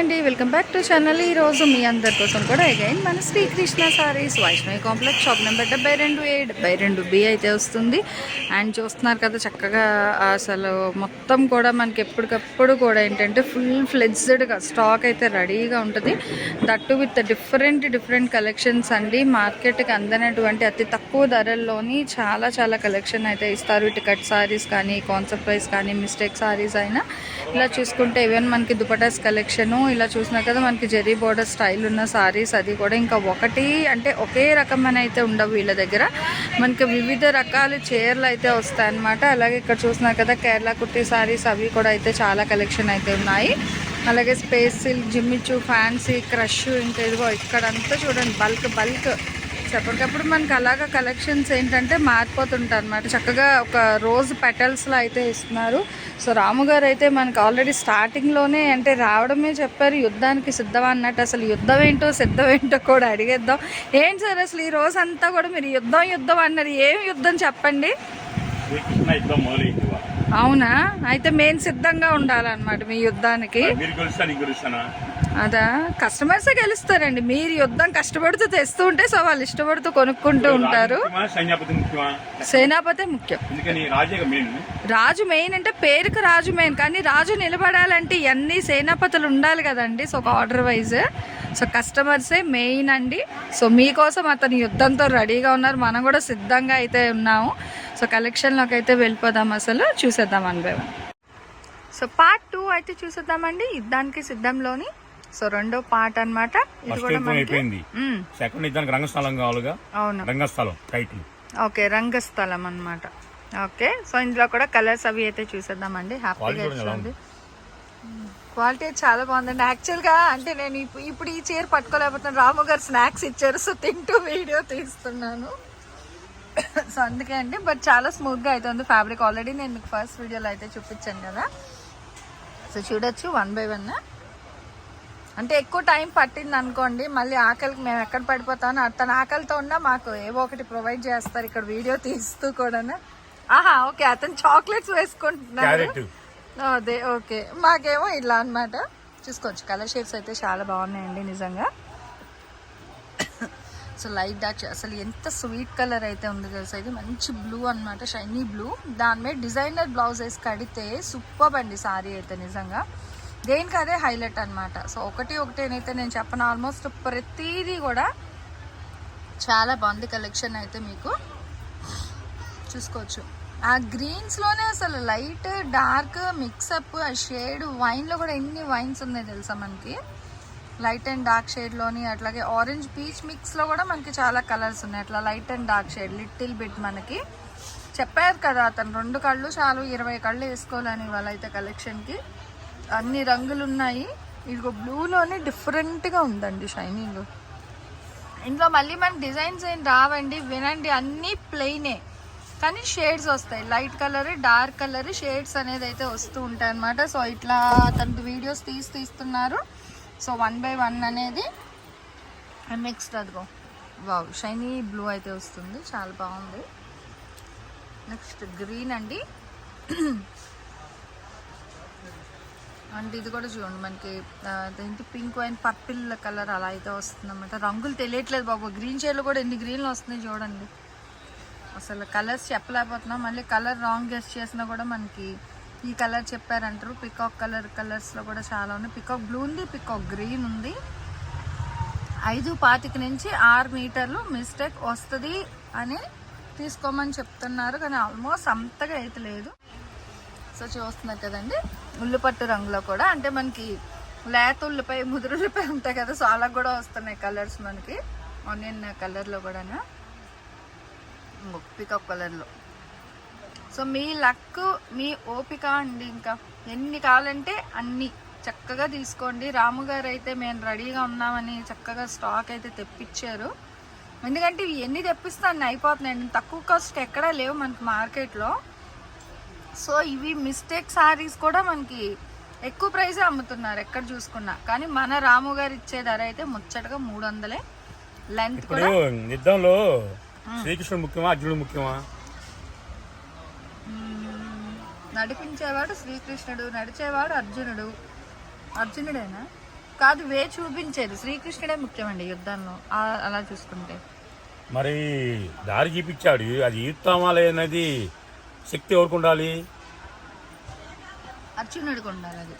అండి welcome back to channel. ఈ రోజు మీ అందరి కోసం కూడా అగైన్ మన Srikrishna sarees Vaishnavi complex shop number డెబ్బై రెండు ఏ డెబ్బై రెండు బి అయితే వస్తుంది. అండ్ చూస్తున్నారు కదా చక్కగా అసలు మొత్తం కూడా మనకి ఎప్పటికప్పుడు కూడా ఏంటంటే ఫుల్ ఫ్లెడ్జ్డ్గా స్టాక్ అయితే రెడీగా ఉంటుంది. That with different different collections అండి. మార్కెట్కి అందనటువంటి అతి తక్కువ ధరల్లోని చాలా చాలా కలెక్షన్ అయితే ఇస్తారు. ఇటు కట్ సారీస్ కానీ కాన్సెప్ట్ వైస్ కానీ మిస్టేక్ సారీస్ అయినా. ఇలా చూసుకుంటే ఈవెన్ మనకి దుపటాస్ కలెక్షను ఇలా చూసినా కదా మనకి జెరీ బోర్డర్ స్టైల్ ఉన్న సారీస్ అది కూడా. ఇంకా ఒకటి అంటే ఒకే రకమైన అయితే ఉండవు వీళ్ళ దగ్గర. మనకి వివిధ రకాల చీరలు అయితే వస్తాయన్నమాట. అలాగే ఇక్కడ చూసినా కదా కేరళ కుట్టి సారీస్ అవి కూడా అయితే చాలా కలెక్షన్ అయితే ఉన్నాయి. అలాగే స్పేస్ సిల్క్ జిమ్మిచ్చు ఫ్యాన్సీ క్రష్ ఇంకా ఇదిగో ఇక్కడంతా చూడండి బల్క్ బల్క్. ఎప్పటికప్పుడు మనకి అలాగా కలెక్షన్స్ ఏంటంటే మారిపోతుంటాయి అనమాట చక్కగా ఒక రోజు పెటల్స్లో అయితే ఇస్తున్నారు. సో రాము గారు అయితే మనకు ఆల్రెడీ స్టార్టింగ్లోనే అంటే రావడమే చెప్పారు యుద్ధానికి సిద్ధం అన్నట్టు. అసలు యుద్ధం ఏంటో సిద్ధం ఏంటో కూడా అడిగేద్దాం. ఏంటి సార్ అసలు ఈ రోజు అంతా కూడా మీరు యుద్ధం యుద్ధం అన్నారు? ఏం యుద్ధం చెప్పండి? యుద్ధం మొదలైంది అవునా? అయితే మేము సిద్ధంగా ఉండాలన్నమాట మీ యుద్ధానికి. అదా? కస్టమర్సే గెలుస్తారండి. మీరు యుద్ధం కష్టపడుతూ తెస్తూ ఉంటే సో వాళ్ళు ఇష్టపడుతూ కొనుక్కుంటూ ఉంటారు. సేనాపతే ముఖ్యం. ఎందుకని? రాజే మెయిన్ రాజు మెయిన్ అంటే పేరుకు రాజు మెయిన్ కానీ రాజు నిలబడాలంటే ఎన్ని సేనాపతులు ఉండాలి కదండి సో ఒక ఆర్డర్ వైజ్ సో కస్టమర్సే మెయిన్ అండి. సో మీకోసం అతను యుద్ధంతో రెడీగా ఉన్నారు. మనం కూడా సిద్ధంగా అయితే ఉన్నాము. సో కలెక్షన్లోకి అయితే వెళ్ళిపోదాం అసలు. చూసేద్దాం వన్ సో పార్ట్ టూ అయితే చూసేద్దామండి. యుద్ధానికి సిద్ధంలోని. సో రెండో పార్ట్ అన్నమాట. ఇది కూడా యుద్ధం మనకి అయిపోయింది. మ్మ్, సెకండ్ యుద్ధానికి రంగస్థలం కావాలిగా. అవును. రంగస్థలం టైటిల్ ఓకే రంగస్థలం అన్నమాట. ఓకే సో ఇందులో కూడా కలర్స్ అవి అయితే చూసేద్దామండి. హ్యాపీగా చూడండి. క్వాలిటీ చాలా బాగుందండి. యాక్చువల్గా అంటే నేను ఇప్పుడు ఈ చీర పట్టుకోలేకపోతున్నాను. రాము గారు స్నాక్స్ ఇచ్చారు సో తింటూ వీడియో తీస్తున్నాను. సో అందుకే అండి బట్ చాలా స్మూత్గా అయితే ఉంది ఫ్యాబ్రిక్ ఆల్రెడీ నేను మీకు ఫస్ట్ వీడియోలో అయితే చూపించాను కదా. సో చూడొచ్చు వన్ బై వన్ అంటే ఎక్కువ టైం పట్టింది అనుకోండి మళ్ళీ ఆకలికి మేము ఎక్కడ పడిపోతామని తన ఆకలితో ఉన్నా మాకు ఏవో ఒకటి ప్రొవైడ్ చేస్తారు ఇక్కడ వీడియో తీస్తూ కూడా ఆహా ఓకే అతను చాక్లెట్స్ వేసుకుంటున్నాడు. అదే ఓకే. మాకేమో ఇలా అన్నమాట. చూసుకోవచ్చు. కలర్ షేప్స్ అయితే చాలా బాగున్నాయండి నిజంగా. సో లైట్ డార్క్ అసలు ఎంత స్వీట్ కలర్ అయితే ఉంది తెలుసా? ఇది మంచి బ్లూ అన్నమాట. Shiny blue. దాని మీద డిజైనర్ బ్లౌజ్ వేసి కడితే సూపర్ అండి సారీ అయితే నిజంగా. దేనికి అదే హైలైట్ అనమాట సో ఒకటి ఒకటేనైతే నేను చెప్పను. ఆల్మోస్ట్ ప్రతిదీ కూడా చాలా బాగుంది కలెక్షన్ అయితే మీకు. చూసుకోవచ్చు. ఆ గ్రీన్స్లోనే అసలు లైట్ డార్క్ మిక్సప్ ఆ షేడ్ వైన్లో కూడా ఎన్ని వైన్స్ ఉన్నాయి తెలుసా మనకి? లైట్ అండ్ డార్క్ షేడ్లోని అట్లాగే ఆరెంజ్ పీచ్ మిక్స్లో కూడా మనకి చాలా కలర్స్ ఉన్నాయి. అట్లా light and dark shade little bit మనకి. చెప్పారు కదా అతను రెండు కళ్ళు చాలు ఇరవై కళ్ళు వేసుకోవాలని ఇవాళ అయితే కలెక్షన్కి అన్ని రంగులు ఉన్నాయి ఇదిగో బ్లూలోనే డిఫరెంట్గా ఉందండి షైనింగ్ ఇందులో మళ్ళీ మనకి డిజైన్స్ ఏం రావండి వినండి అన్నీ ప్లెయినే కానీ షేడ్స్ వస్తాయి. Light colour dark colour shades అనేది అయితే వస్తూ ఉంటాయి అనమాట సో ఇట్లా అతను వీడియోస్ తీసి తీస్తున్నారు. సో వన్ బై వన్ అనేది నెక్స్ట్ అదిగో. వావ్ షైనీ బ్లూ అయితే వస్తుంది. చాలా బాగుంది. నెక్స్ట్ గ్రీన్ అండి. అంటే ఇది కూడా చూడండి మనకి దేనికి పింక్ అండ్ పర్పిల్ కలర్ అలా అయితే వస్తుంది అనమాట రంగులు తెలియట్లేదు బాబు. గ్రీన్ షేడ్లో కూడా ఎన్ని గ్రీన్లు వస్తున్నాయి చూడండి. అసలు కలర్స్ చెప్పలేకపోతున్నాం. మళ్ళీ కలర్ రాంగ్ గెస్ట్ చేసినా కూడా మనకి ఈ కలర్ చెప్పారంటారు. పికాక్ కలర్ కలర్స్లో కూడా చాలా ఉన్నాయి. పికాక్ బ్లూ ఉంది పికాక్ గ్రీన్ ఉంది. ఐదు పాతిక నుంచి ఆరు మీటర్లు మిస్టేక్ వస్తుంది అని తీసుకోమని చెప్తున్నారు. కానీ ఆల్మోస్ట్ అంతగా అయితే లేదు. సో చూస్తున్నారు కదండి ఉల్లిపట్టు రంగులో కూడా. అంటే మనకి లేత ఉల్లిపాయ ముదురు ఉల్లిపాయ ఉంటాయి కదా సో అలా కూడా వస్తున్నాయి కలర్స్ మనకి. ఆనియన్ కలర్లో కూడా పికప్ కలర్లో సో మీ లక్ మీ ఓపిక అండి ఇంకా. ఎన్ని కావాలంటే అన్ని. చక్కగా తీసుకోండి. రాము గారు అయితే మేము రెడీగా ఉన్నామని చక్కగా స్టాక్ అయితే తెప్పించారు. ఎందుకంటే ఇవి ఎన్ని తెప్పిస్తాను అయిపోతున్నాయండి. తక్కువ కాస్ట్ ఎక్కడా లేవు మనకి మార్కెట్లో. సో ఇవి మిస్టేక్ సారీస్ కూడా మనకి ఎక్కువ ప్రైస్ అమ్ముతున్నారు ఎక్కడ చూసుకున్నా. కానీ మన రాము గారు ఇచ్చే ధర అయితే ముచ్చటగా మూడు వందలే. లెంత్ కూడా శ్రీకృష్ణుడు ముఖ్యమా? అర్జునుడు ముఖ్యమా? నడిపించేవాడు శ్రీకృష్ణుడు నడిచేవాడు అర్జునుడు. అర్జునుడేనా? కాదు వే చూపించేది. శ్రీకృష్ణుడే ముఖ్యమండి యుద్ధంలో. అలా చూసుకుంటే. మరి దారి చూపించాడు. అది ఈత్తామా లేదనేది శక్తి ఎవరికి ఉండాలి? అర్జునుడికి ఉండాలి అది.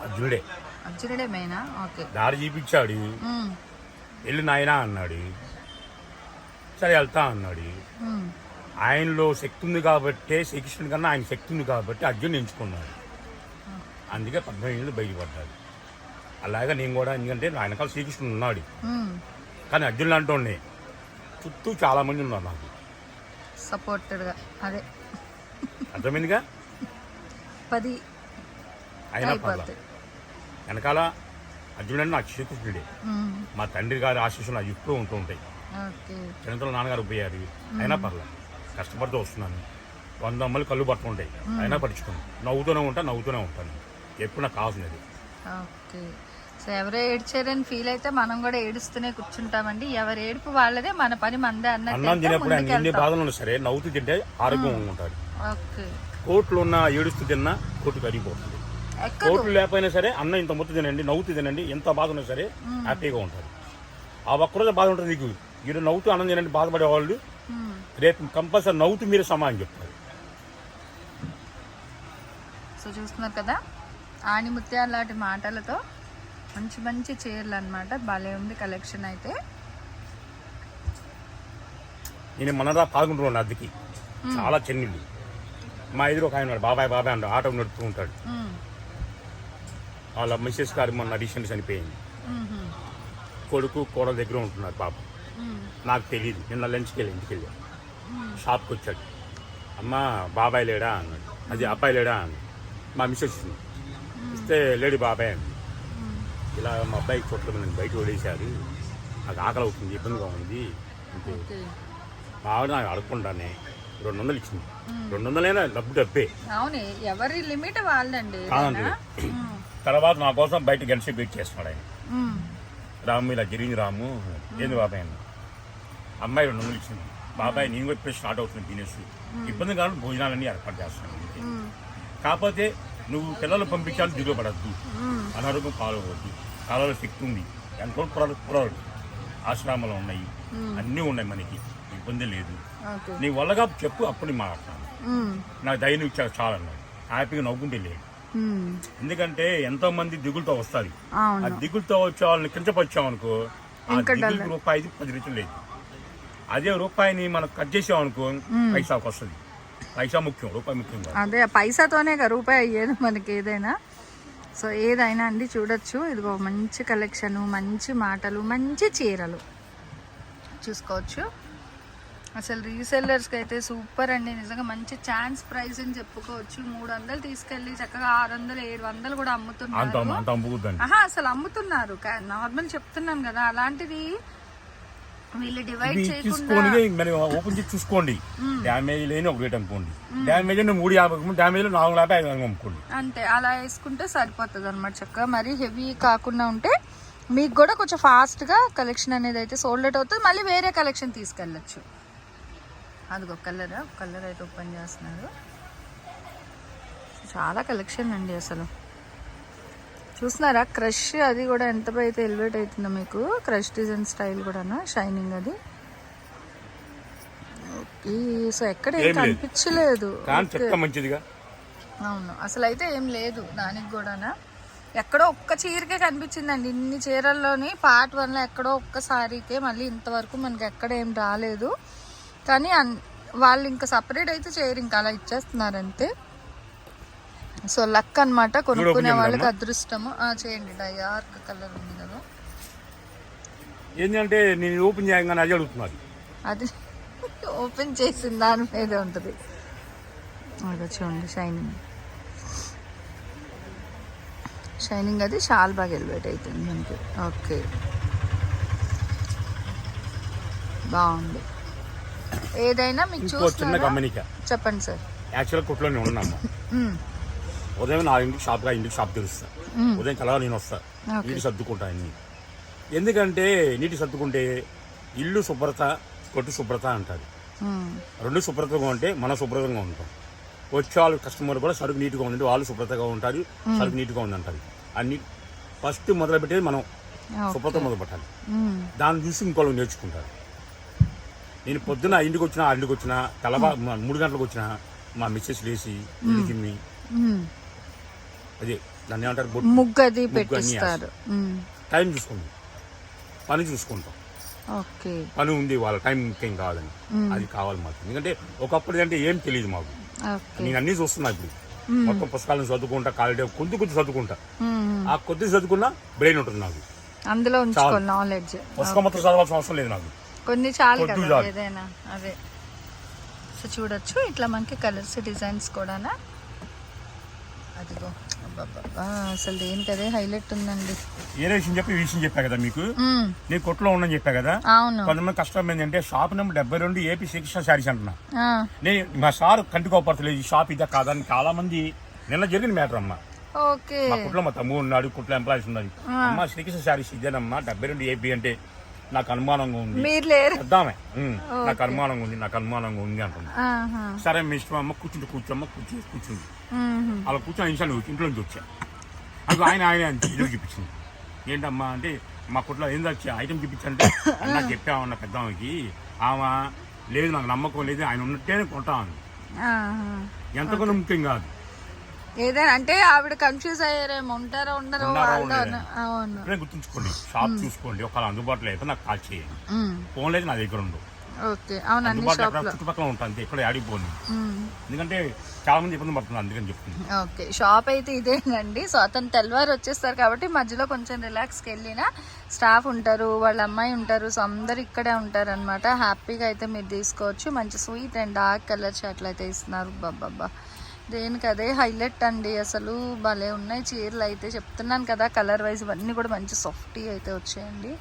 అర్జునుడే. అర్జునుడే మెయినా ఓకే. దారి చూపించాడు. వెళ్ళి నాయనా అన్నాడు. సరే వెళ్తా అన్నాడు. ఆయనలో శక్తి ఉంది కాబట్టి శ్రీకృష్ణుడి కన్నా ఆయన శక్తి ఉంది కాబట్టి అర్జున్ ఎంచుకున్నాడు. అందుకే పద్మూడు ఏళ్ళు బయటపడ్డాడు అలాగే నేను కూడా ఎందుకంటే నా వెనకాల శ్రీకృష్ణుడు ఉన్నాడు. కానీ అర్జునుడు అంటోండి చుట్టూ చాలా మంది ఉన్నారు నాకు. సపోర్టెడ్గా అదే. అర్థమైందిగా? పది అయినా పర్లా అయిపోతాయి వెనకాల అర్జునుడు అంటే నాకు శ్రీకృష్ణుడే. మా తండ్రి గారి ఆశీస్సులు నాకు ఎప్పుడూ ఉంటూ ఉంటాయి. చిన్నతలో నాన్నగారు పోయారు. అయినా పర్లా కష్టపడుతూ వస్తున్నాను. వంద అమ్మలు కళ్ళు పట్టుకుంటాయి. అయినా పడుచుకోను నవ్వుతూనే ఉంటాను నవ్వుతూనే ఉంటాను. ఎప్పుడు నాకు కావాల్సినది ఓకే. సో ఎవరో ఏడ్చారని ఫీల్ అయితే మనం కూడా ఏడుస్తూనే కూర్చుంటామండి. ఎవరి ఏడుపు వాళ్ళదే మన పని మందే అన్నం అన్నట్టు తినేప్పుడు ఎన్ని బాధలు ఉన్నా సరే నవ్వుతూ తింటే ఆరోగ్యంగా ఉంటాడు ఓకే. కోట్లు ఉన్న ఏడుస్తూ తిన్నా కోట్లు కరిగిపోతుంది కోట్లు లేకపోయినా సరే అన్నం ఇంత మొత్తం తినండి నవ్వుతూ తినండి ఎంత బాధ ఉన్నా సరే హ్యాపీగా ఉంటారు. ఆ ఒక్కరోజు బాధ ఉంటుంది నీకు? మీరు నవ్వుతూ తినండి బాధపడే వాళ్ళు మ్మ్. రేపు కంపల్సరీ నవ్వుతూ మీరు సమానం చెప్తారు. సో చూస్తున్నారు కదా ఆణిముత్యాల లాంటి మాటలతో మంచి మంచి చీరలు అన్నమాట. భలే ఉంది కలెక్షన్ అయితే. నేను మనరా పాల్గొంటున్నాను అద్దెకి. చాలా చెన్నిళ్ళు. మా ఎదురు ఒక ఆయన ఉన్నాడు. బాబాయ్ బాబాయ్ అంటాడు ఆటో నడుపుతూ ఉంటాడు. మ్మ్. వాళ్ళ మిస్సెస్ గారు మొన్న రీసెంట్ చనిపోయింది. కొడుకు కోడల దగ్గర ఉంటున్నారు పాప. నాకు తెలియదు నిన్న లంచ్కి వెళ్ళి ఇంటికి వెళ్ళాను. షాప్కి వచ్చాడు. అమ్మ బాబాయ్ లేడా అన్నాడు. అది అబ్బాయి లేడా అన్నాడు. మా మిస్సెస్ ఇచ్చింది. ఇస్తే లేడు బాబాయ్ అండి ఇలా మా అబ్బాయికి చోట్ల నన్ను బయట వదిలేశారు నాకు ఆకలి అవుతుంది ఇబ్బందిగా ఉంది. అంటే మా ఆవిడ నాకు అడగకుండానే రెండు వందలు ఇచ్చింది. రెండు వందలైనా డబ్బు డబ్బే. అవునే ఎవరి లిమిట్ వాళ్ళండి. తర్వాత నా కోసం బయట గంట వెయిట్ చేస్తున్నాడు ఆయన. రాము ఇలా జరిగింది రాము. ఏంది బాబాయ్ అన్న అమ్మాయి రెండు వందలు ఇచ్చింది బాబాయ్ నేను కూడా ఇప్పుడు స్టార్ట్ అవుతుంది బిజినెస్ ఇబ్బంది కాదు భోజనాలన్నీ ఏర్పాటు చేస్తున్నాను మ్మ్. కాకపోతే నువ్వు పిల్లలు పంపించాలి దిగులు పడద్దు. అనారోగ్యం పాల్గొవద్దు కాలంలో శక్తి ఉంది. ఎంతో పురాలు పురాలు ఆశ్రమాలు ఉన్నాయి. అన్నీ ఉన్నాయి మనకి. ఇబ్బంది లేదు. నీ వల్లగా చెప్పు అప్పుడు మాట్లాడతాను. నాకు ధైర్యం ఇచ్చాక చాలన్నాడు హ్యాపీగా నవ్వుకుంటే లేదు. ఎందుకంటే ఎంతో మంది దిగులతో వస్తారు. ఆ దిగులతో వచ్చే వాళ్ళని కించపరిచామనుకో ఆ దిగులు రూపాయిది పది రెట్లు లేదు. అదే రూపాయిని మనం కట్ చేసామనుకో పైసాకు వస్తుంది. పైసా ముఖ్యం రూపాయి ముఖ్యం అదే పైసాతోనే కదా రూపాయి అయ్యేది మనకి ఏదైనా. సో ఏదైనా అండి చూడొచ్చు. ఇదిగో మంచి కలెక్షన్ మంచి మాటలు మంచి చీరలు. చూసుకోవచ్చు. అసలు రీసెల్లర్స్కి అయితే సూపర్ అండి. నిజంగా మంచి ఛాన్స్ ప్రైస్ అని చెప్పుకోవచ్చు. మూడు వందలు తీసుకెళ్ళి చక్కగా ఆరు వందలు ఏడు వందలు కూడా అమ్ముతున్నారు. అసలు అమ్ముతున్నారు. నార్మల్ చెప్తున్నాను కదా. అలాంటిది వీళ్ళు డివైడ్ మరి ఓపెన్ చేసి చూసుకోండి. డ్యామేజ్ లేని ఒక రేట్ అనుకోండి డ్యామేజ్ అయిన మూడు యాభై డ్యామేజ్ నాలుగు యాభై ఐదు అమ్ముకోండి అంతే అలా వేసుకుంటే సరిపోతుంది అనమాట చక్కగా. మరీ హెవీ కాకుండా ఉంటే మీకు కూడా కొంచెం ఫాస్ట్గా కలెక్షన్ అనేది అయితే సోల్డ్ అవుట్ అవుతుంది. మళ్ళీ వేరే కలెక్షన్ తీసుకెళ్ళచ్చు. అదిగో కలర్ కలర్ అయితే ఓపెన్ చేస్తున్నారు. చాలా కలెక్షన్ అండి అసలు. చూస్తున్నారా? క్రష్ అది కూడా ఎంత అయితే ఎలివేట్ అవుతుందో మీకు. క్రష్ డిజైన్ స్టైల్ కూడా షైనింగ్ అది. ఓకే సో ఎక్కడ. కనిపించలేదు. మంచిదిగా. అవును అసలు అయితే ఏం లేదు దానికి కూడానా. ఎక్కడో ఒక్క చీరకే కనిపించిందండి. ఇన్ని చీరల్లోని పార్ట్ వన్లో ఎక్కడో ఒక్క సారీకే మళ్ళీ ఇంతవరకు మనకి ఎక్కడ ఏం రాలేదు. కానీ వాళ్ళు ఇంకా సపరేట్ అయితే చేయరు ఇంకా అలా ఇచ్చేస్తున్నారు అంతే సో లక్ అన్నమాట కొనుక్కునే వాళ్ళకి అదృష్టము. ఆ, చేయండి డార్క్ కలర్ ఉంది కదా. ఏంటంటే నేను ఓపెన్ చేయగానే అది అడుగుతున్నారు. అది ఓపెన్ చేసిన దాని మీద ఉంటుంది. అదే చూడండి షైనింగ్. షైనింగ్ అది చాలా బాగా ఎలివేట్ అవుతుంది మనకి. ఓకే. బాగుంది. ఏదైనా మీకు గమనిక. చెప్పండి సార్. యాక్చువల్గా కొట్టులో నేను ఉన్నాము. ఉదయం నాలుగింటికి షాప్గా ఇంటికి షాప్ తెరుస్తా మ్మ్. ఉదయం కలగా నేను వస్తా. నీటి సర్దుకుంటా అన్ని ఎందుకంటే నీటి సర్దుకుంటే ఇల్లు శుభ్రత కొట్టు శుభ్రత అంటారు. రెండు శుభ్రతగా ఉంటే మన శుభ్రతంగా ఉంటాం వచ్చే వాళ్ళు కస్టమర్ కూడా సరుకు నీట్గా ఉందంటే వాళ్ళు శుభ్రతగా ఉంటారు సరుకు నీట్గా ఉందంటారు అన్ని ఫస్ట్ మొదలు పెట్టేది మనం. శుభ్రత మొదలు పెట్టాలి. దాన్ని చూసి ఇంకోళ్ళు నేర్చుకుంటారు నేను పొద్దున ఇంటికి వచ్చినా ఇంటికి వచ్చినా తెల్లబా మూడు గంటలకు వచ్చినా మా మిస్సెస్ లేచి ఇంటికి. అదే దాన్ని ఏమంటారు? బొట్టు. ముగ్గు అది ముగ్గు అన్ని పెట్టిస్తారు. టైం చూసుకుంటాం పని చూసుకుంటాం. ఓకే. పని ఉంది వాళ్ళ టైం కాదని. మ్మ్. అది కావాలి మాకు. ఎందుకంటే ఒకప్పుడు అంటే ఏం తెలియదు మాకు. నేను అన్నీ చూస్తున్నా ఇప్పుడు. మొత్తం పుస్తకాలను చదువుకుంటా కాలేజ్ కొద్ది కొద్ది చదువుకుంటా. ఆ కొద్ది చదువుకున్నా బ్రెయిన్ ఉంటుంది నాకు. అందులో నాలెడ్జ్. పుస్తకం మొత్తం చదవాల్సిన అవసరం లేదు నాకు. కొన్ని చాలు. ఏదైనా. అదే. సో చూడొచ్చు. ఇట్లా మనకి కలర్స్ డిజైన్స్ కూడానా? అదిగో. అసలు దేనికి అదే హైలైట్ ఉందండి. ఏ విషయం చెప్పి విషయం చెప్పా కదా మీకు. నేను కొట్లో ఉండని చెప్పా కదా? కొంతమంది కష్టం ఏంటంటే షాప్ నెంబర్ డెబ్బై రెండు ఏపీ శ్రీకృష్ణ శారీస్ అంటున్నా. నేను మా సార్ కంటికోపడతలేదు ఈ షాప్ ఇదా కాదని చాలా మంది నిన్న జరిగిన మ్యాటర్ అమ్మా. మా కుట్లో మా తమ్ముడు ఉన్నాడు కుట్లో ఎంప్లాయీస్ ఉన్నారు ఆ. అమ్మ శ్రీకృష్ణ శారీస్ ఇదేనమ్మా డెబ్బై రెండు ఏపీ అంటే నాకు అనుమానంగా ఉంది. మీరు లేరు. పెద్దామే ఉమ్, నాకు అనుమానంగా ఉంది నాకు అనుమానంగా ఉంది అంటుంది. ఆహా. సరే మీ ఇష్టం అమ్మ కూర్చుంటే కూర్చోమ్మ కూర్చుని కూర్చుంది మ్మ్. అలా కూర్చొని నిమిషాలు ఇంట్లో నుంచి వచ్చా. అది ఆయన ఆయన ఇల్లు చూపించింది. ఏంటమ్మా అంటే మా కుట్లో ఏం వచ్చి ఐటమ్ చూపించంటే అన్న చెప్పామన్న పెద్దామకి ఆమె లేదు నాకు నమ్మకం లేదు ఆయన ఉన్నట్టేనే కొంటాను ఆహా. ఎంత కొన్ని ముఖ్యం కాదు. ఏదైనా అంటే ఆవిడ కన్ఫ్యూజ్ అయ్యారేమో ఉంటారో ఉండరో. అవును. ఇప్పుడే గుర్తుంచుకోండి. షాప్ చూసుకోండి. ఒకవేళ అందుబాటులో అయితే నాకు కాల్ చేయండి. ఫోన్ లేదు నా దగ్గర ఉండు. ఓకే. అవును అన్ని చుట్టుపక్కల ఉంటాను ఎక్కడ ఆడిపోను. ఎందుకంటే చాలా మంది ఇబ్బంది పడుతున్నారు అందుకని చెప్తుంది ఓకే. షాప్ అయితే ఇదేనండి సో అతను తెల్లవారు వచ్చేస్తారు కాబట్టి మధ్యలో కొంచెం రిలాక్స్కి వెళ్ళిన స్టాఫ్ ఉంటారు వాళ్ళ అమ్మాయి ఉంటారు. సో అందరు ఇక్కడే ఉంటారు అనమాట హ్యాపీగా అయితే మీరు తీసుకోవచ్చు. మంచి స్వీట్ అండ్ డార్క్ కలర్ షర్ట్లు అయితే ఇస్తున్నారు. బాబ్బా దేనికి అదే హైలైట్ అండి. అసలు భలే ఉన్నాయి చీరలు అయితే. చెప్తున్నాను కదా కలర్ వైజ్ ఇవన్నీ కూడా మంచి సాఫ్టీ అయితే వచ్చాయండి.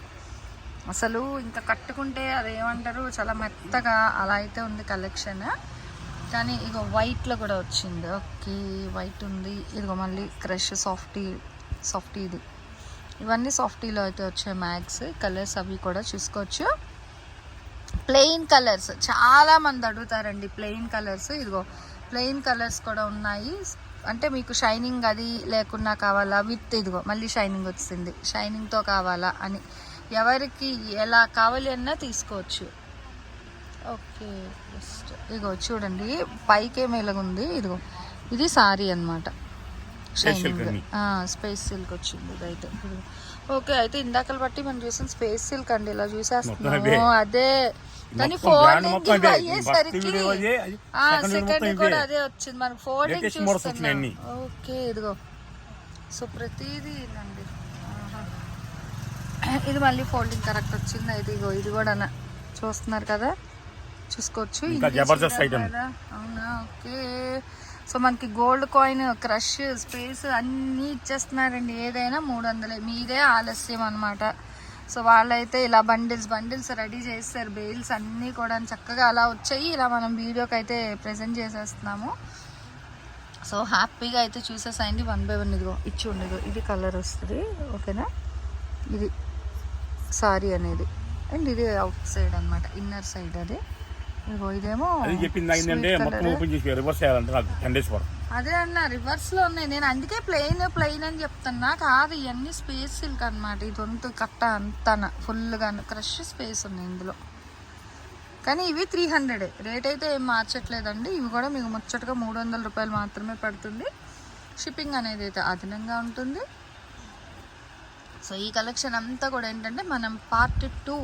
అసలు ఇంకా కట్టుకుంటే అదేమంటారు చాలా మెత్తగా అలా అయితే ఉంది కలెక్షన్ కానీ ఇగో వైట్లో కూడా వచ్చింది. ఓకే వైట్ ఉంది. ఇదిగో మళ్ళీ క్రష్ సాఫ్టీ సాఫ్టీ ఇది. ఇవన్నీ సాఫ్టీలో అయితే వచ్చాయి మ్యాక్స్ కలర్స్ అవి కూడా చూసుకోవచ్చు. ప్లెయిన్ కలర్స్ చాలా మంది అడుగుతారండి ప్లెయిన్ కలర్స్ ఇదిగో ప్లెయిన్ కలర్స్ కూడా ఉన్నాయి. అంటే మీకు షైనింగ్ అది లేకున్నా కావాలా? విత్ ఇదిగో మళ్ళీ షైనింగ్ వచ్చింది. షైనింగ్తో కావాలా అని. ఎవరికి ఎలా కావాలి అన్నా తీసుకోవచ్చు. ఓకే జస్ట్ ఇదిగో చూడండి. పైకేమో ఇలాగుంది ఇదిగో ఇది సారీ అనమాట అన్ని. స్పేస్ సిల్క్ వచ్చింది ఇదిగో. ఓకే అయితే ఇందాకల బట్టి మనం చూసిన స్పేస్ సిల్క్ అండి. ఇలా చూసేస్తున్నాము. అదే. కానీ అవే. అయ్యేసరికి సెకండ్ కూడా. అదే వచ్చింది. మనకు వచ్చినాయి చూస్తున్నాం. ఓకే ఇదిగో. సో ప్రతిదీ ఇదండి. ఇది మళ్ళీ ఫోల్డింగ్ కరెక్ట్ వచ్చింది? ఇది ఇగో ఇది కూడా చూస్తున్నారు కదా? చూసుకోవచ్చు? అవునా? ఓకే. సో మనకి గోల్డ్ కాయిన్ క్రష్ స్పేస్ అన్నీ ఇచ్చేస్తున్నారండి. ఏదైనా మూడు వందలే. మీదే ఆలస్యం అనమాట సో వాళ్ళైతే ఇలా బండిల్స్ బండిల్స్ రెడీ చేస్తారు. బెయిల్స్ అన్నీ కూడా చక్కగా అలా వచ్చాయి. ఇలా మనం వీడియోకి అయితే ప్రజెంట్ చేసేస్తున్నాము. సో హ్యాపీగా అయితే చూసేసాయండి. వన్ బై వన్ ఇదిగో ఇచ్చి ఉండదు ఇది కలర్ వస్తుంది. ఓకేనా? ఇది సారీ అనేది. అండ్ ఇది అవుట్ సైడ్ అన్నమాట. ఇన్నర్ సైడ్ అది. ఇదిగో ఇదేమో చెప్పింది. ఓపెన్ చేసి రివర్స్ చేయాలంటే నాకు అదే అన్న రివర్స్లో ఉన్నాయి. నేను అందుకే ప్లెయిన్ ప్లెయిన్ అని చెప్తున్నా. కాదు ఇవన్నీ స్పేస్ సిల్క్ అనమాట ఇది వంతు కట్ట అంతన ఫుల్గా క్రష్ స్పేస్ ఉన్నాయి ఇందులో. కానీ ఇవి త్రీ హండ్రెడ్ రేట్ అయితే ఏం మార్చట్లేదండి. ఇవి కూడా మీకు ముచ్చటగా మూడు వందల రూపాయలు మాత్రమే పడుతుంది. షిప్పింగ్ అనేది అయితే అదనంగా ఉంటుంది. సో ఈ కలెక్షన్ అంతా కూడా ఏంటంటే మనం పార్ట్ టూ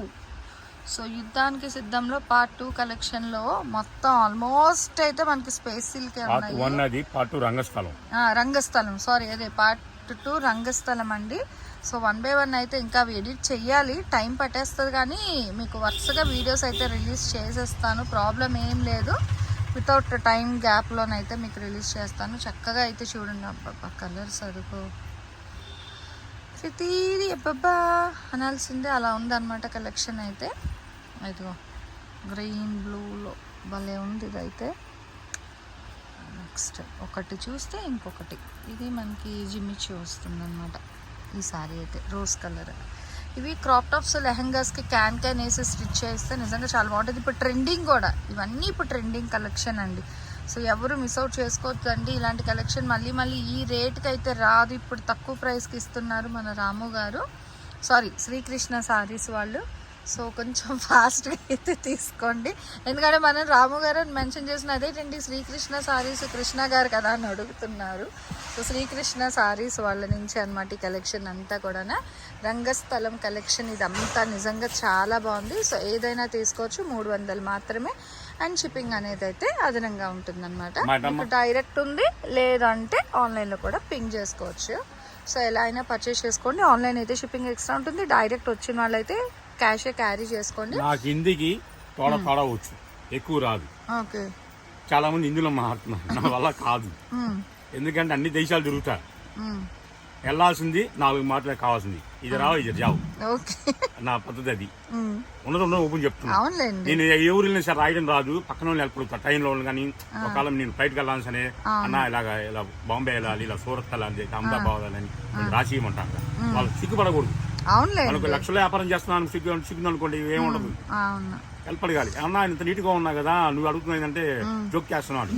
సో యుద్ధానికి సిద్ధంలో పార్ట్ టూ కలెక్షన్లో మొత్తం ఆల్మోస్ట్ అయితే మనకి స్పేస్ సిల్కే పార్ట్ ఉన్నాయి. వన్ అది part two Rangasthalam. Rangasthalam. Sorry అదే పార్ట్ టూ రంగస్థలం అండి. సో వన్ బై వన్ అయితే ఇంకా అవి ఎడిట్ చెయ్యాలి. టైం పట్టేస్తుంది కానీ మీకు వరుసగా వీడియోస్ అయితే రిలీజ్ చేసేస్తాను. ప్రాబ్లం ఏం లేదు. వితౌట్ టైం గ్యాప్లోనైతే మీకు రిలీజ్ చేస్తాను. చక్కగా అయితే చూడండి. అబ్బబ్బా కలర్స్ అదుకో ప్రతిదీ అబ్బబ్బా అనాల్సిందే. అలా ఉందన్నమాట కలెక్షన్ అయితే. ఇదిగో గ్రీన్ బ్లూలో భలే ఉంది ఇదైతే. నెక్స్ట్ ఒకటి చూస్తే ఇంకొకటి. ఇది మనకి జిమ్మిచ్చి వస్తుంది అనమాట ఈ సారీ అయితే రోజ్ కలర్. ఇవి క్రాప్ టాప్స్ లెహంగాస్కి క్యాన్ క్యాన్ వేసి స్టిచ్ చేస్తే నిజంగా చాలా బాగుంటుంది. ఇప్పుడు ట్రెండింగ్ కూడా. ఇవన్నీ ఇప్పుడు ట్రెండింగ్ కలెక్షన్ అండి. సో ఎవరు మిస్ అవుట్ చేసుకోవద్దండి. ఇలాంటి కలెక్షన్ మళ్ళీ మళ్ళీ ఈ రేట్కి అయితే రాదు. ఇప్పుడు తక్కువ ప్రైస్కి ఇస్తున్నారు మన రాము గారు. సారీ శ్రీకృష్ణ సారీస్ వాళ్ళు. సో కొంచెం ఫాస్ట్గా అయితే తీసుకోండి. ఎందుకంటే మనం రాము గారు మెన్షన్ చేసిన అదేంటండి శ్రీకృష్ణ సారీస్ కృష్ణ గారు కదా అని అడుగుతున్నారు. సో శ్రీకృష్ణ సారీస్ వాళ్ళ నుంచి అనమాట ఈ కలెక్షన్ అంతా కూడా రంగస్థలం కలెక్షన్ ఇదంతా నిజంగా చాలా బాగుంది. సో ఏదైనా తీసుకోవచ్చు మూడు వందలు మాత్రమే. అండ్ షిప్పింగ్ అనేది అయితే అదనంగా ఉంటుందన్నమాట. డైరెక్ట్ ఉంది లేదంటే ఆన్లైన్లో కూడా పింక్ చేసుకోవచ్చు. సో ఎలా అయినా పర్చేస్ చేసుకోండి. ఆన్లైన్ అయితే షిప్పింగ్ ఎక్స్ట్రా ఉంటుంది. డైరెక్ట్ వచ్చిన వాళ్ళైతే క్యాషే క్యారీ చేసుకోండి. నాకు హిందీకి తోడ తోడ వచ్చు ఎక్కువ రాదు. ఓకే. చాలా మంది హిందీలో మాట్లాడుతున్నారు నా వల్ల కాదు. ఎందుకంటే అన్ని దేశాలు తిరుగుతా వెళ్ళాల్సింది నాలుగు మాటలే కావాల్సింది. ఇది రావు ఇది జావు. ఓకే. నా పద్ధతి అది. ఉన్నది ఉన్నది ఓపెన్ చెప్తున్నా. నేను ఏ ఊరు వెళ్ళినా సరే రాయడం రాదు. పక్కన వాళ్ళు వెళ్ళిపోతా ట్రైన్లో వాళ్ళు కానీ ఒకవేళ నేను ఫ్లైట్కి వెళ్ళాలని సరే అన్న ఇలాగ ఇలా బాంబే వెళ్ళాలి ఇలా సూరత్ వెళ్ళాలి అహ్మదాబాద్ వెళ్ళాలని రాసి ఇవ్వమంటారు. వాళ్ళు సిగ్గుపడకూడదు. అవునులేండి మనకు లక్షల వ్యాపారం చేస్తున్నాను సిగ్గు సిగ్గు అనుకోండి ఏముండదు అవును. హెల్పడగాలి అన్న ఇంత నీట్గా ఉన్నా కదా నువ్వు అడుగుతున్నావు ఏంటంటే జోక్ చేస్తున్నాడు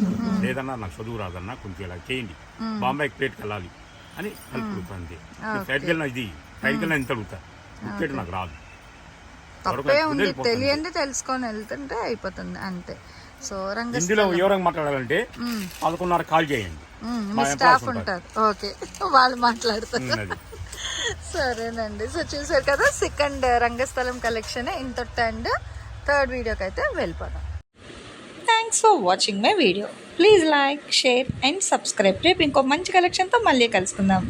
లేదన్నా నాకు చదువు రాదన్నా కొంచెం ఇలా చేయండి. బాంబే ప్లేట్కి వెళ్ళాలి అని హెల్ప్ అడుగుతుంది ఫ్లైట్కి వెళ్ళినా ఇది ఫ్లైట్కి వెళ్ళినా ఇంత అడుగుతా. ప్లేట్ నాకు రాదు. తప్పే ఉంది. తెలుసుకొని వెళ్తుంటే అయిపోతుంది అంతే. సో రంగ హిందీలో వివరంగా మాట్లాడాలంటే పదకొండున్నర కాల్ చేయండి. మీ స్టాఫ్ ఉంటారు. ఓకే. వాళ్ళు మాట్లాడతారు. అది. సరేనండి. సో చూసారు కదా సెకండ్ రంగస్థలం కలెక్షన్ ఇంతటి అండ్ థర్డ్ వీడియోకి అయితే వెళ్ళిపోదాం. Thanks for watching my video please like share and subscribe రేపు ఇంకో మంచి కలెక్షన్తో మళ్ళీ కలుసుకుందాం.